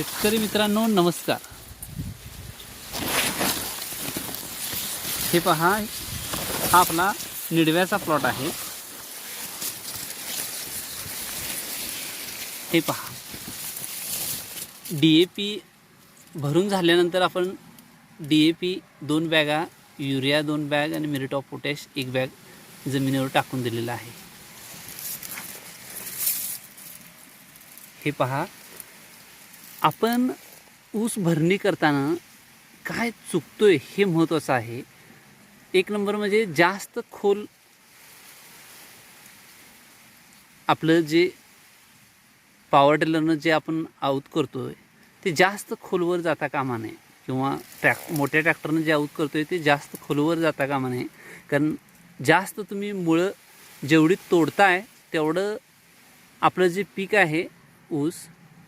शेतकरी मित्रांनो नमस्कार. हे पहा हा आपला निडव्याचा प्लॉट आहे. हे पहा. डी ए पी भरून झाल्यानंतर आपण डी ए पी दोन बॅगा युरिया दोन बॅग आणि मिरिट ऑफ पोटॅश एक बॅग जमिनीवर टाकून दिलेला आहे. हे पहा. आपण ऊस भरणी करताना काय चुकतोय हे महत्त्वाचं आहे. एक नंबर म्हणजे जास्त खोल आपलं जे पॉवर टिलरनं जे आपण आऊत करतो आहे ते जास्त खोलवर जाता कामा नये. किंवा ट्रॅक मोठ्या ट्रॅक्टरनं जे आऊत करतो आहे ते जास्त खोलवर जाता कामा नये. कारण जास्त तुम्ही मुळं जेवढी तोडताय तेवढं आपलं जे पीक आहे ऊस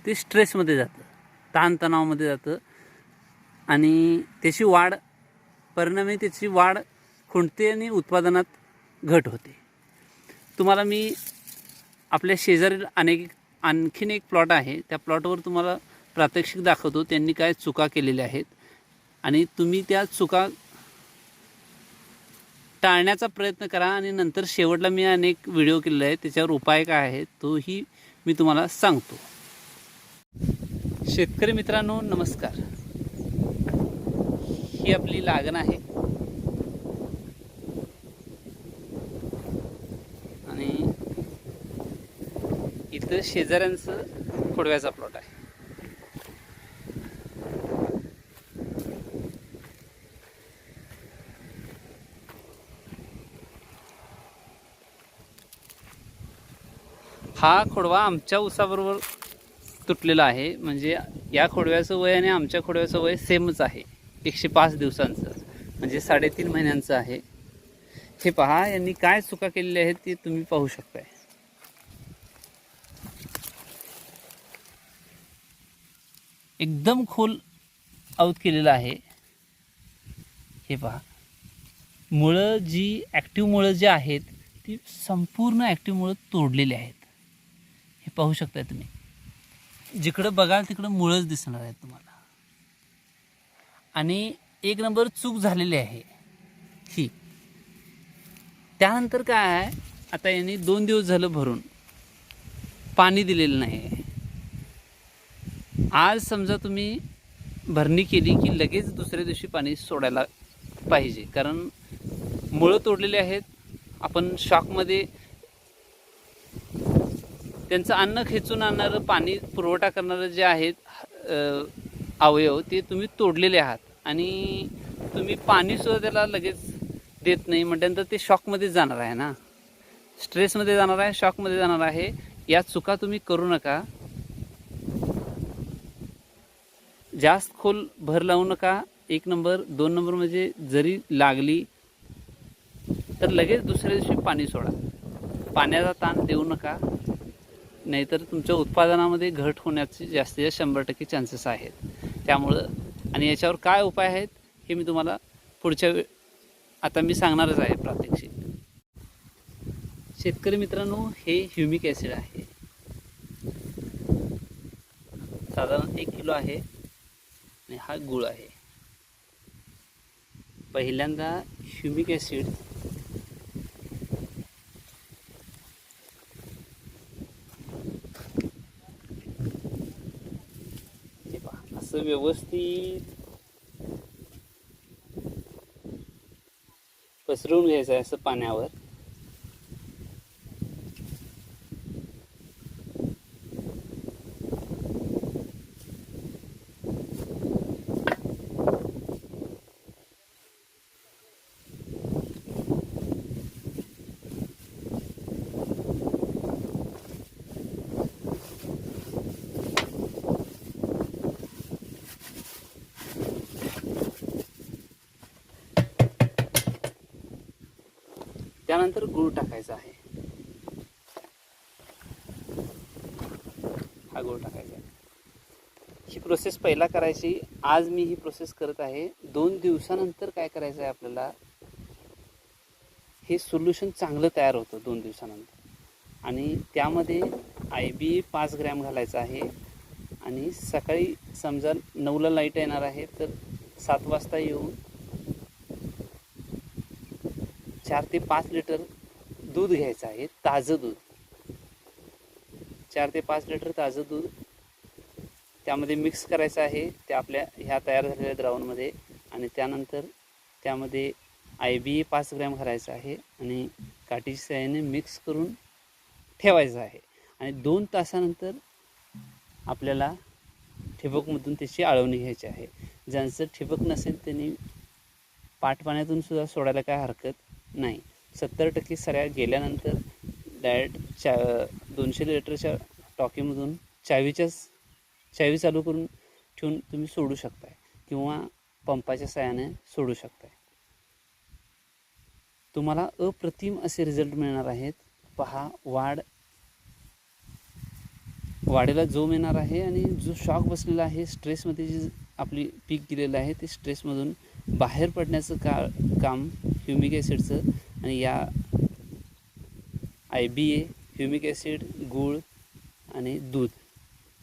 ते स्ट्रेसमध्ये जातं. ताणतणावामध्ये जातं. आणि त्याची वाढ परिणामी त्याची वाढ खुंटते आणि उत्पादनात घट होते. तुम्हाला मी आपल्या शेजारील अनेक आणखीन एक प्लॉट आहे. त्या प्लॉटवर तुम्हाला प्रात्यक्षिक दाखवतो. त्यांनी काय चुका केलेल्या आहेत. आणि तुम्ही त्या चुका टाळण्याचा प्रयत्न करा. आणि नंतर शेवटला मी अनेक व्हिडिओ केलेले आहेत. त्याच्यावर उपाय काय आहे तोही मी तुम्हाला सांगतो. शेतकरी मित्रांनो नमस्कार. ही आपली लागण आहे. आणि इथं शेजाऱ्यांचं खोडव्याचा प्लॉट आहे. हा खोडवा आमच्या उसाबरोबर तुटलेलं आहे. म्हणजे या खोडव्याचं वय आणि आमच्या खोडव्याचं वय सेमच आहे. एकशे पाच दिवसांचं. म्हणजे साडेतीन महिन्यांचं आहे. हे पहा यांनी काय चुका केलेल्या आहेत ते तुम्ही पाहू शकताय. एकदम खोल आऊत केलेलं आहे. हे पहा. मुळं जी ॲक्टिव्ह मुळं जी आहेत ती संपूर्ण ॲक्टिव्ह मुळं तोडलेली आहेत. हे पाहू शकताय तुम्ही. जिकडं बघाल तिकडं मुळंच दिसणार आहेत तुम्हाला. आणि एक नंबर चूक झालेली आहे ही. त्यानंतर काय आहे आता यांनी दोन दिवस झालं भरून पाणी दिलेलं नाही आज समजा तुम्ही भरणी केली की लगेच दुसऱ्या दिवशी पाणी सोडायला पाहिजे. कारण मुळं तोडलेली आहेत. आपण शॉकमध्ये त्यांचं अन्न खेचून आणणारं पाणी पुरवठा करणारं जे आहेत अवयव ते तुम्ही तोडलेले आहात. आणि तुम्ही पाणीसुद्धा त्याला लगेच देत नाही म्हटल्यानंतर ते शॉकमध्ये जाणार आहे ना. स्ट्रेसमध्ये जाणार आहे शॉकमध्ये जाणार आहे. या चुका तुम्ही करू नका. जास्त खोल भर लावू नका. एक नंबर दोन नंबर म्हणजे जरी लागली तर लगेच दुसऱ्या दिवशी पाणी सोडा. पाण्याचा ताण देऊ नका. नाहीतर तुमच्या उत्पादनामध्ये घट होण्याचे जास्तीत जास्त शंभर टक्के चान्सेस आहेत. त्यामुळं आणि याच्यावर काय उपाय आहेत हे मी तुम्हाला पुढच्या वे आता मी सांगणारच आहे प्रात्यक्षिक. शेतकरी मित्रांनो हे ह्युमिक ॲसिड आहे. साधारण एक किलो आहे आणि हा गुळ आहे. पहिल्यांदा ह्युमिक ॲसिड हे पहा असं व्यवस्थित पसरवून घ्यायचं आहे असं पाण्यावर त्यानंतर गुळ टाकायचा आहे. हा गुळ टाकायचा आहे. ही प्रोसेस पहिला करायची. आज मी ही प्रोसेस करत आहे. दोन दिवसानंतर काय करायचं आहे आपल्याला? हे सोल्युशन चांगलं तयार होतं दोन दिवसानंतर. आणि त्यामध्ये आय बी पाच ग्रॅम घालायचं आहे. आणि सकाळी समजा नऊला लाइट येणार आहे तर सात वाजता येऊन चार ते पाच लिटर दूध घ्यायचं आहे ताजं दूध. चार ते पाच लिटर ताजं दूध त्यामध्ये मिक्स करायचं आहे ते आपल्या ह्या तयार झालेल्या द्रावणमध्ये आणि त्यानंतर त्यामध्ये आय बी ए पाच ग्रॅम घालायचं आहे आणि काठीची सहाय्याने मिक्स करून ठेवायचं आहे. आणि दोन तासानंतर आपल्याला ठिबकमधून त्याची आळवणी घ्यायची आहे. ज्यांचं ठिबक नसेल त्यांनी पाटपाण्यातून सुद्धा सोडायला काय हरकत नाही. सत्तर टक्के सऱ्या गेल्यानंतर डायरेक्ट चा दोनशे लिटरच्या टॉकीमधून चावीच्याच चावी चालू करून ठेवून तुम्ही सोडू शकताय किंवा पंपाच्या साहाय्याने सोडू शकताय. तुम्हाला अप्रतिम असे रिझल्ट मिळणार आहेत. पहा वाढ वाढीला जोम येणार आहे आणि जो शॉक बसलेला आहे स्ट्रेसमध्ये जी आपली पीक गेलेलं आहे ते स्ट्रेसमधून बाहेर पडण्याचं का काम ह्युमिक ॲसिडचं आणि या I B A humic acid गूळ आणि दूध.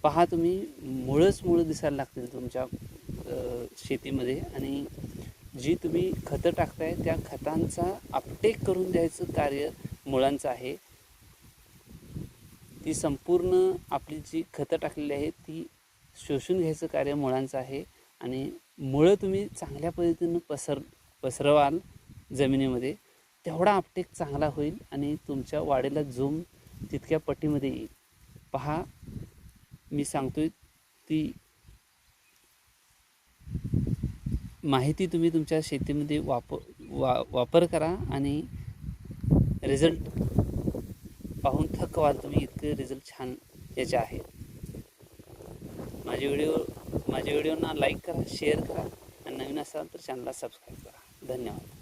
पहा तुम्ही मुळंच मुळं दिसायला लागतील तुमच्या शेतीमध्ये आणि जी तुम्ही खतं टाकताय त्या खतांचा अपटेक करून द्यायचं कार्य मुळांचं आहे. ती संपूर्ण आपली जी खतं टाकलेली आहेत ती शोषून घ्यायचं कार्य मुळांचं आहे आणि मुळं तुम्ही चांगल्या पद्धतीनं पसर पसरवाल जमिनीमध्ये तेवढा आपटेक चांगला होईल आणि तुमच्या वाढीला जोम तितक्या पट्टीमध्ये येईल. पहा मी सांगतोय ती माहिती तुम्ही तुमच्या शेतीमध्ये वापर वा वापर करा आणि रिझल्ट पाहून थक व्हाल तुम्ही इतके रिझल्ट छान याचे आहेत. माझे व्हिडिओ माझ्या व्हिडिओना लाईक करा शेअर करा आणि नवीन असाल तर चॅनलला सबस्क्राईब करा. धन्यवाद.